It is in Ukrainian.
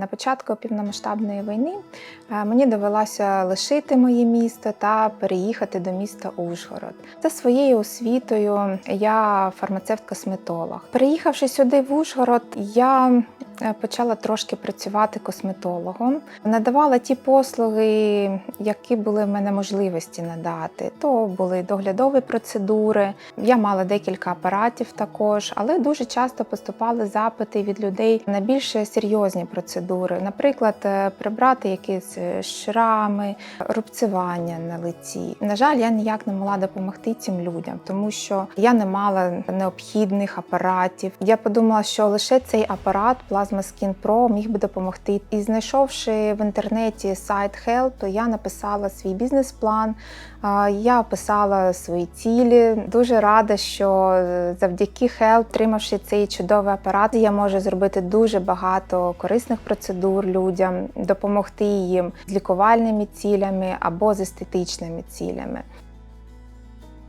На початку півномасштабної війни е, мені довелося лишити моє місто та переїхати до міста Ужгород. За своєю освітою я фармацевт-косметолог. Переїхавши сюди в Ужгород, я почала трошки працювати косметологом. Надавала ті послуги, які були в мене можливості надати. То були доглядові процедури. Я мала декілька апаратів також, але дуже часто поступали запити від людей на більш серйозні процедури. Наприклад, е, прибрати якісь е, шрами, рубцювання на лиці. На жаль, я ніяк не могла допомогти цим людям, тому що я не мала необхідних апаратів. Я подумала, що лише цей апарат Plasma Skin Pro міг би допомогти. І знайшовши в інтернеті сайт Help, я написала свій бізнес-план. Я описала свої цілі. Дуже рада, що е, завдяки Help, отримавши цей чудовий апарат, я можу зробити дуже багато корисних процедур людям, допомогти їм з лікувальними цілями або з естетичними цілями.